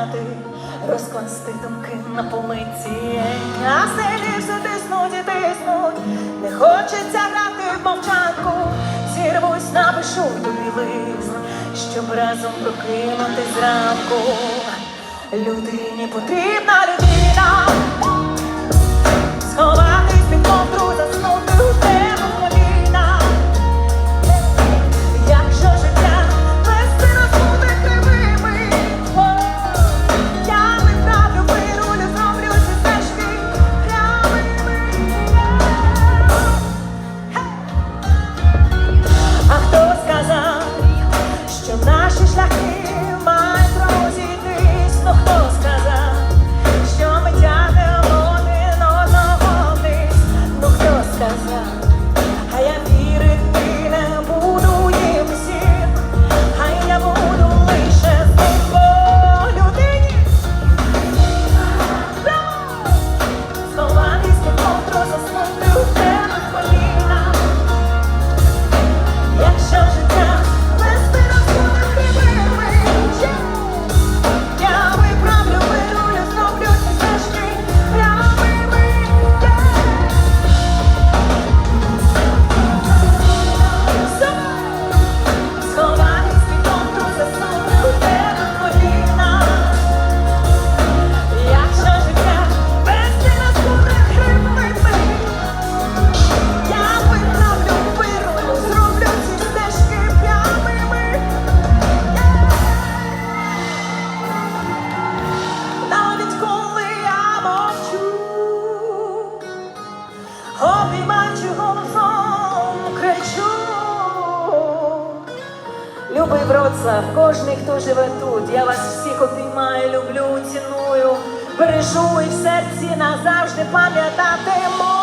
зняти розкласти думки на помиці, а селі все тиснуть і тиснуть, не хочеться грати в мовчанку, зірвусь, напишу тобі лист, щоб разом прокинути зранку. Людині потрібна людина. обіймаючи голосом, кричу, любий братця, кожний, хто живе тут, я вас всіх обіймаю, люблю, ціную, бережу і в серці назавжди пам'ятатиму.